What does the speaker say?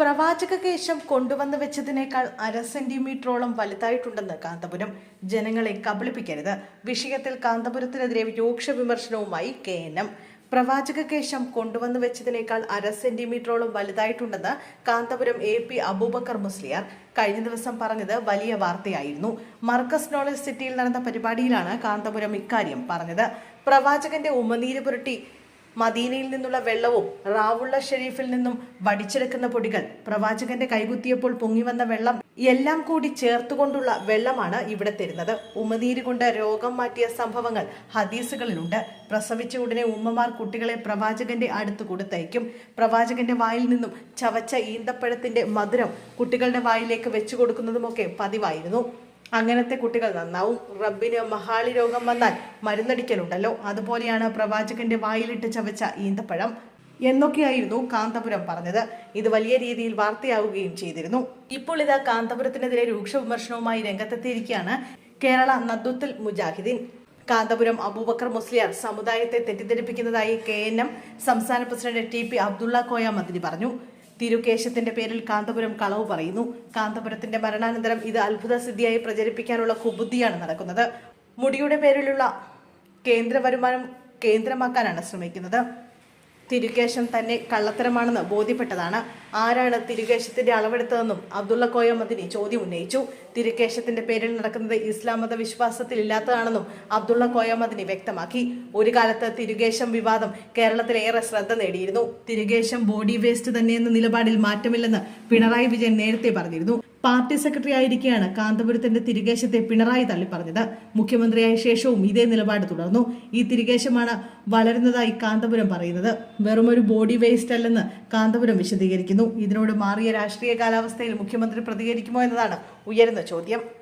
പ്രവാചക കേശം കൊണ്ടുവന്നു വെച്ചതിനേക്കാൾ അര സെന്റിമീറ്ററോളം വലുതായിട്ടുണ്ടെന്ന് കാന്തപുരം ജനങ്ങളെ കബളിപ്പിക്കരുത്. വിഷയത്തിൽ കാന്തപുരത്തിനെതിരെ രൂക്ഷ വിമർശനവുമായി കെ എൻ എം. പ്രവാചക കേശം കൊണ്ടുവന്നു വെച്ചതിനേക്കാൾ അര സെന്റിമീറ്ററോളം വലുതായിട്ടുണ്ടെന്ന് കാന്തപുരം എ പി അബൂബക്കർ മുസ്ലിയാർ കഴിഞ്ഞ ദിവസം പറഞ്ഞത് വലിയ വാർത്തയായിരുന്നു. മർക്കസ് നോളജ് സിറ്റിയിൽ നടന്ന പരിപാടിയിലാണ് കാന്തപുരം ഇക്കാര്യം പറഞ്ഞത്. പ്രവാചകന്റെ ഉമനീര് പുരട്ടി മദീനയിൽ നിന്നുള്ള വെള്ളവും റാവുള്ള ഷെരീഫിൽ നിന്നും വടിച്ചെടുക്കുന്ന പൊടികൾ പ്രവാചകന്റെ കൈകുത്തിയപ്പോൾ പൊങ്ങി വന്ന വെള്ളം എല്ലാം കൂടി ചേർത്തുകൊണ്ടുള്ള വെള്ളമാണ് ഇവിടെ തരുന്നത്. ഉമനീര് കൊണ്ട് രോഗം മാറ്റിയ സംഭവങ്ങൾ ഹദീസുകളിലുണ്ട്. പ്രസവിച്ച ഉടനെ ഉമ്മമാർ കുട്ടികളെ പ്രവാചകന്റെ അടുത്ത് കൊടുത്തയക്കും. പ്രവാചകന്റെ വായിൽ നിന്നും ചവച്ച ഈന്തപ്പഴത്തിന്റെ മധുരം കുട്ടികളുടെ വായിലേക്ക് വെച്ചു കൊടുക്കുന്നതുമൊക്കെ പതിവായിരുന്നു. അങ്ങനത്തെ കുട്ടികൾ നന്നാവും. റബ്ബിന് മഹാളി രോഗം വന്നാൽ മരുന്നടിക്കലുണ്ടല്ലോ. അതുപോലെയാണ് പ്രവാചകന്റെ വായിലിട്ട് ചവച്ച ഈന്തപ്പഴം. എന്നൊക്കെയായിരുന്നു കാന്തപുരം പറഞ്ഞത്. ഇത് വലിയ രീതിയിൽ വാർത്തയാവുകയും ചെയ്തിരുന്നു. ഇപ്പോൾ ഇതാ കാന്തപുരത്തിനെതിരെ രൂക്ഷ വിമർശനവുമായി രംഗത്തെത്തിയിരിക്കുകയാണ് കേരള നദ്ദുത്തുൽ മുജാഹിദീൻ. കാന്തപുരം അബൂബക്കർ മുസ്ലിയാർ സമുദായത്തെ തെറ്റിദ്ധരിപ്പിക്കുന്നതായി കെ എൻ എം സംസ്ഥാന president T P Abdulla Koya മന്ത്രി പറഞ്ഞു. തിരുകേശത്തിന്റെ പേരിൽ കാന്തപുരം കളവ് പറയുന്നു. കാന്തപുരത്തിന്റെ മരണാനന്തരം ഇത് അത്ഭുത സിദ്ധിയായി പ്രചരിപ്പിക്കാനുള്ള കുബുദ്ധിയാണ് നടക്കുന്നത്. മുടിയുടെ പേരിലുള്ള കേന്ദ്ര വരുമാനം കേന്ദ്രമാക്കാനാണ് ശ്രമിക്കുന്നത്. തിരുകേശം തന്നെ കള്ളത്തരമാണെന്ന് ബോധ്യപ്പെട്ടതാണ്. ആരാണ് തിരുകേശത്തിന്റെ അളവെടുത്തതെന്നും അബ്ദുള്ള കോയ മദിനി ചോദ്യം ഉന്നയിച്ചു. തിരുകേശത്തിന്റെ പേരിൽ നടക്കുന്നത് ഇസ്ലാം മത വിശ്വാസത്തിൽ ഇല്ലാത്തതാണെന്നും അബ്ദുള്ള കോയ മദിനി വ്യക്തമാക്കി. ഒരു കാലത്ത് തിരുകേശം വിവാദം കേരളത്തിലേറെ ശ്രദ്ധ നേടിയിരുന്നു. തിരുകേശം ബോഡി വേസ്റ്റ് തന്നെയെന്ന നിലപാടിൽ മാറ്റമില്ലെന്ന് പിണറായി വിജയൻ നേരത്തെ പറഞ്ഞിരുന്നു. പാർട്ടി സെക്രട്ടറി ആയിരിക്കെയാണ് കാന്തപുരത്തിന്റെ തിരികേശത്തെ പിണറായി തള്ളിപ്പറഞ്ഞത്. മുഖ്യമന്ത്രിയായ ശേഷവും ഇതേ നിലപാട് തുടർന്നു. ഈ തിരികേശമാണ് വളരുന്നതായി കാന്തപുരം പറയുന്നത്. വെറുമൊരു ബോഡി വേസ്റ്റ് അല്ലെന്ന് കാന്തപുരം വിശദീകരിക്കുന്നു. ഇതിനോട് മാറിയ രാഷ്ട്രീയ കാലാവസ്ഥയിൽ മുഖ്യമന്ത്രി പ്രതികരിക്കുമോ എന്നതാണ് ഉയരുന്ന ചോദ്യം.